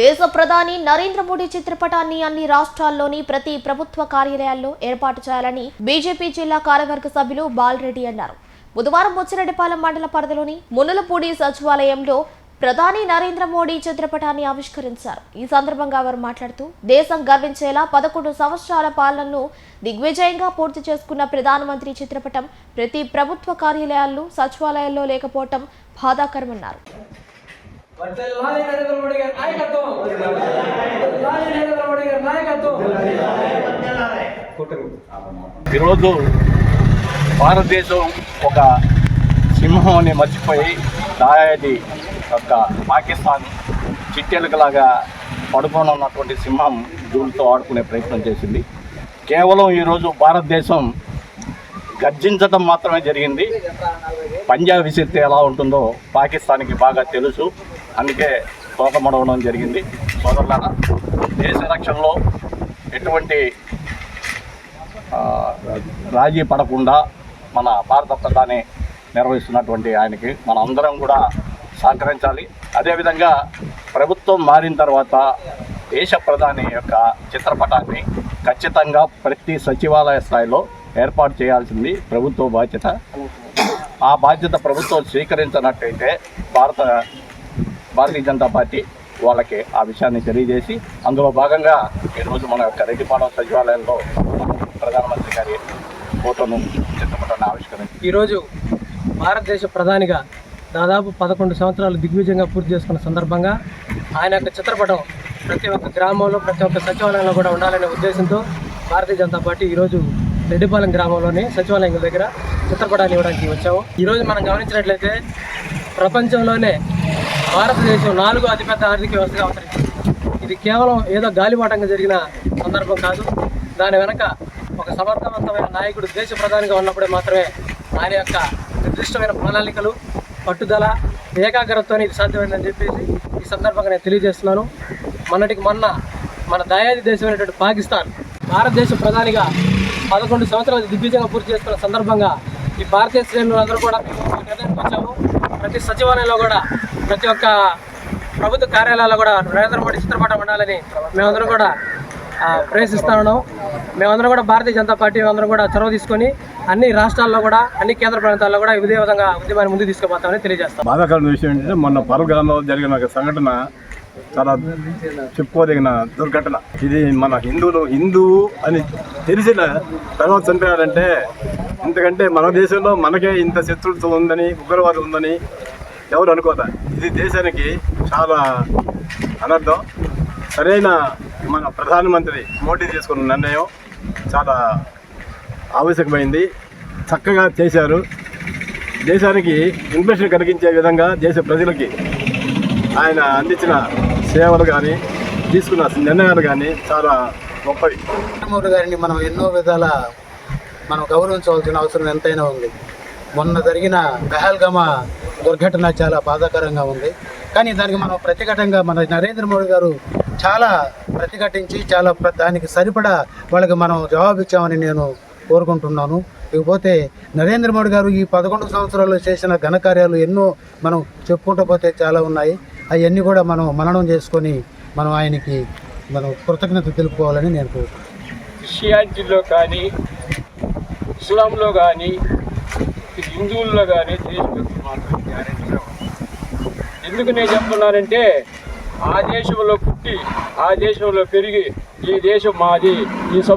దేశ ప్రధాని నరేంద్ర మోడీ చిత్రపటాన్ని అన్ని రాష్ట్రాల్లోని ప్రతి ప్రభుత్వ కార్యాలయాల్లో ఏర్పాటు చేయాలని బీజేపీ జిల్లా కార్యవర్గ సభ్యులు బాలరెడ్డి అన్నారు. బుధవారం ముచ్చిరెడ్డిపాలెం మండల పరిధిలోని మునులపూడి సచివాలయంలో ప్రధాని నరేంద్ర మోడీ చిత్రపటాన్ని ఆవిష్కరించారు. ఈ సందర్భంగా వారు మాట్లాడుతూ దేశం గర్వించేలా పదకొండు సంవత్సరాల పాలనను దిగ్విజయంగా పూర్తి చేసుకున్న ప్రధానమంత్రి చిత్రపటం ప్రతి ప్రభుత్వ కార్యాలయాల్లో సచివాలయాల్లో లేకపోవటం బాధాకరమన్నారు. వర్ధిల్లాలి నరేంద్ర మోడీ గారి నాయకత్వం. వర్ధిల్లాలి నరేంద్ర మోడీ గారి నాయకత్వం. ఈరోజు భారతదేశం ఒక సింహాన్ని మర్చిపోయి దాయాది ఒక పాకిస్తాన్ చిట్టెలకలాగా పడుకొని ఉన్నటువంటి సింహం దూలతో ఆడుకునే ప్రయత్నం చేసింది. కేవలం ఈరోజు భారతదేశం గర్జించడం మాత్రమే జరిగింది. పంజాబ్ విసిరితే ఎలా ఉంటుందో పాకిస్తాన్కి బాగా తెలుసు. అందుకే తోకమడవడం జరిగింది. సోదరులారా దేశ రక్షణలో ఎటువంటి రాజీ పడకుండా మన భారత ప్రధాని నిర్వహిస్తున్నటువంటి ఆయనకి మన అందరం కూడా సహకరించాలి. అదేవిధంగా ప్రభుత్వం మారిన తర్వాత దేశ ప్రధాని యొక్క చిత్రపటాన్ని ఖచ్చితంగా ప్రతి సచివాలయ స్థాయిలో ఏర్పాటు చేయాల్సింది ప్రభుత్వ బాధ్యత. ఆ బాధ్యత ప్రభుత్వం స్వీకరించినట్టయితే భారత భారతీయ జనతా పార్టీ వాళ్ళకి ఆ విషయాన్ని తెలియజేసి అందులో భాగంగా ఈరోజు మన యొక్క రెడ్డిపాలెం సచివాలయంలో ప్రధానమంత్రి గారి ఫోటోను చిత్రపటాన్ని ఆవిష్కరించారు. ఈరోజు భారతదేశ ప్రధానిగా దాదాపు పదకొండు సంవత్సరాలు దిగ్విజయంగా పూర్తి చేసుకున్న సందర్భంగా ఆయన యొక్క చిత్రపటం ప్రతి ఒక్క గ్రామంలో ప్రతి ఒక్క సచివాలయంలో కూడా ఉండాలనే ఉద్దేశంతో భారతీయ జనతా పార్టీ ఈరోజు రెడ్డిపాలెం గ్రామంలోని సచివాలయం దగ్గర చిత్రపటాన్ని ఇవ్వడానికి వచ్చాము. ఈరోజు మనం గమనించినట్లయితే ప్రపంచంలోనే భారతదేశం నాలుగో అతిపెద్ద ఆర్థిక వ్యవస్థగా అవతరించింది. ఇది కేవలం ఏదో గాలిపాటంగా జరిగిన సందర్భం కాదు. దాని వెనక ఒక సమర్థవంతమైన నాయకుడు దేశ ప్రధానిగా ఉన్నప్పుడే మాత్రమే ఆయన యొక్క నిర్దిష్టమైన ప్రణాళికలు పట్టుదల ఏకాగ్రతతో ఇది సాధ్యమైందని చెప్పేసి ఈ సందర్భంగా నేను తెలియజేస్తున్నాను. మొన్నటికి మొన్న మన దయాది దేశమైనటువంటి పాకిస్తాన్ భారతదేశ ప్రధానిగా పదకొండు సంవత్సరాలు దిగ్విజయంగా పూర్తి చేసుకున్న సందర్భంగా ఈ భారతీయ శ్రేణులు అందరూ కూడా మేము నిర్ణయానికి వచ్చాము. ప్రతి సచివాలయంలో కూడా ప్రతి ఒక్క ప్రభుత్వ కార్యాలయాల్లో కూడా నరేంద్ర మోడీ చిత్రపటం ఉండాలని మేమందరం కూడా ఆ, ఉన్నాం. మేమందరం కూడా భారతీయ జనతా పార్టీ అందరం కూడా చొరవ తీసుకొని అన్ని రాష్ట్రాల్లో కూడా అన్ని కేంద్ర ప్రాంతాల్లో కూడా ఇదే విధంగా ఉద్యమాన్ని ముందుకు తీసుకుపోతామని తెలియజేస్తాం. బాధాకరమైన విషయం ఏంటంటే మొన్న పరగాల్లో జరిగిన ఒక సంఘటన చాలా చెప్పుకోదగిన దుర్ఘటన. ఇది మన హిందువులు హిందువు అని తెలిసిన తర్వాత చంపినారంటే ఎందుకంటే మన దేశంలో మనకే ఇంత శత్రుత్వం ఉందని ఉగ్రవాదం ఉందని ఎవరు అనుకోదా? ఇది దేశానికి చాలా అనర్థం. సరైన మన ప్రధానమంత్రి మోడీ తీసుకున్న నిర్ణయం చాలా ఆవశ్యకమైంది. చక్కగా చేశారు. దేశానికి ఇంప్రెషన్ కలిగించే విధంగా దేశ ప్రజలకి ఆయన అందించిన సేవలు కానీ తీసుకున్న నిర్ణయాలు కానీ చాలా గొప్పవి. నరేంద్ర గారిని మనం ఎన్నో విధాల మనం గౌరవించవలసిన అవసరం ఎంతైనా ఉంది. మొన్న జరిగిన పహల్గమా దుర్ఘటన చాలా బాధాకరంగా ఉంది. కానీ దానికి మనం ప్రతిఘటంగా మన నరేంద్ర మోడీ గారు చాలా ప్రతిఘటించి చాలా ప్ర- దానికి సరిపడా వాళ్ళకి మనం జవాబు ఇచ్చామని నేను కోరుకుంటున్నాను. ఇకపోతే నరేంద్ర మోడీ గారు ఈ పదకొండు సంవత్సరాలు చేసిన ఘనకార్యాలు ఎన్నో మనం చెప్పుకుంటూ పోతే చాలా ఉన్నాయి. అవన్నీ కూడా మనం మననం చేసుకొని మనం ఆయనకి మనం కృతజ్ఞత తెలుపుకోవాలని నేను కోరుకుంటున్నాను. క్రిస్టియానిటీలో కానీ ఇస్లాంలో కానీ హిందువుల్లో కానీ దేశభక్తి ఎందుకు నేను చెప్తున్నానంటే ఆ దేశంలో పుట్టి ఆ దేశంలో పెరిగి ఈ దేశం మాది ఈ